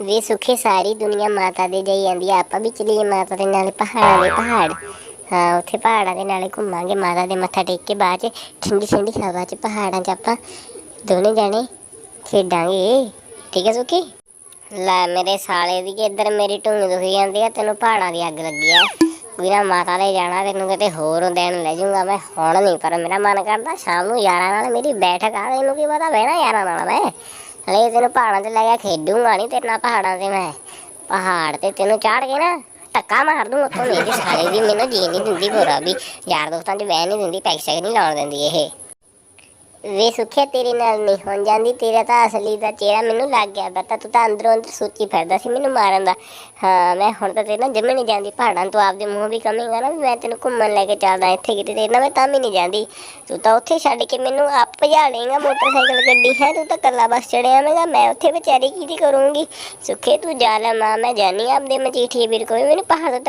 ਵੇ ਸੁਖੇ ਸਾਰੀ ਦੁਨੀਆ ਮਾਤਾ ਦੇ ਜਾਈ ਜਾਂਦੀ ਆ। ਆਪਾਂ ਵੀ ਚਲੀਏ ਮਾਤਾ ਦੇ ਨਾਲੇ ਪਹਾੜਾਂ ਦੇ ਪਹਾੜ। ਹਾਂ, ਉੱਥੇ ਪਹਾੜਾਂ ਦੇ ਨਾਲੇ ਘੁੰਮਾਂਗੇ। ਮਾਤਾ ਦੇ ਮੱਥਾ ਟੇਕ ਕੇ ਬਾਅਦ ਚ ਠੰਡੀ ਠੰਡੀ ਹਵਾ ਚ ਪਹਾੜਾਂ 'ਚ ਆਪਾਂ ਦੋਨੇ ਜਾਣੇ ਖੇਡਾਂਗੇ। ਠੀਕ ਹੈ ਸੁਖੀ? ਲੈ ਮੇਰੇ ਸਾਲੇ ਦੀ ਕਿ ਇੱਧਰ ਮੇਰੀ ਢੁੰਗ ਦੁਖੀ ਜਾਂਦੀ ਆ, ਤੈਨੂੰ ਪਹਾੜਾਂ ਦੀ ਅੱਗ ਲੱਗੀ ਆ। ਵੀਰਾ ਮਾਤਾ ਦੇ ਜਾਣਾ, ਤੈਨੂੰ ਕਿਤੇ ਹੋਰ ਦੇਣ ਲੈ ਜਾਊਂਗਾ ਮੈਂ। ਹੁਣ ਨਹੀਂ, ਪਰ ਮੇਰਾ ਮਨ ਕਰਦਾ ਸ਼ਾਮ ਨੂੰ ਯਾਰਾਂ ਨਾਲ ਮੇਰੀ ਬੈਠਕ ਆ, ਤੈਨੂੰ ਕੀ ਪਤਾ ਬਹਿਣਾ ਯਾਰਾਂ ਨਾਲ ਮੈਂ। ਹਲੇ ਤੈਨੂੰ ਪਹਾੜਾਂ ਤੇ ਲੈ ਗਿਆ ਖੇਡੂਗਾ ਨਹੀਂ ਤੇਰੇ ਨਾਲ ਪਹਾੜਾਂ ਤੇ ਮੈਂ। ਪਹਾੜ ਤੇ ਤੈਨੂੰ ਚਾੜ ਕੇ ਨਾ ਧੱਕਾ ਮਾਰ ਦੂੰ ਉੱਥੋਂ ਮੇਰੀ ਸਾਲੇ ਦੀ ਮੈਨੂੰ ਜੀ ਨਹੀਂ ਦਿੰਦੀ ਬੁਰਾ ਵੀ। ਯਾਰ ਦੋਸਤਾਂ 'ਚ ਬਹਿ ਨਹੀਂ ਦਿੰਦੀ, ਪੈਸੇ ਨਹੀਂ ਲਾਉਣ ਦਿੰਦੀ ਇਹ। ਵੇ ਸੁਖਿਆ ਤੇਰੇ ਨਾਲ ਨਹੀਂ ਹੋਣ ਜਾਂਦੀ, ਤੇਰਾ ਤਾਂ ਅਸਲੀ ਦਾ ਚਿਹਰਾ ਮੈਨੂੰ ਲੱਗ ਗਿਆ ਬਤਾ ਤੂੰ ਤਾਂ ਅੰਦਰੋਂ ਅੰਦਰ ਸੋਚੀ ਫਿਰਦਾ ਸੀ ਮੈਨੂੰ ਮਾਰਨ ਦਾ। ਹਾਂ, ਮੈਂ ਹੁਣ ਤਾਂ ਤੇਰੇ ਨਾਲ ਜੰਮੇ ਨਹੀਂ ਜਾਂਦੀ, ਪਹਾੜਾਂ ਤੋਂ ਆਪਦੇ ਮੂੰਹ ਵੀ ਕਮੇਗਾ ਨਾ, ਵੀ ਮੈਂ ਤੈਨੂੰ ਘੁੰਮਣ ਲੈ ਕੇ ਚੱਲਦਾ, ਇੱਥੇ ਕਿਤੇ ਤੇਰੇ ਨਾਲ ਮੈਂ ਤਾਂ ਵੀ ਨਹੀਂ ਜਾਂਦੀ। ਤੂੰ ਤਾਂ ਉੱਥੇ ਛੱਡ ਕੇ ਮੈਨੂੰ ਆਪ ਭਜਾ ਲੇਗਾ ਮੋਟਰਸਾਈਕਲ ਗੱਡੀ, ਹੈ, ਤੂੰ ਤਾਂ ਕੱਲਾ ਬਸ ਚੜਿਆ ਆਵੇਂਗਾ ਮੈਂ ਉੱਥੇ ਵਿਚਾਰੀ ਕੀ ਦੀ ਕਰੂੰਗੀ? ਸੁਖੇ, ਤੂੰ ਜਾ ਲੈ ਮਾਂ, ਮੈਂ ਜਾਣੀ ਆਪਦੇ ਮਜੀਠੀਏ ਵੀਰ ਕੋਈ ਮੈਨੂੰ ਪਹਾੜ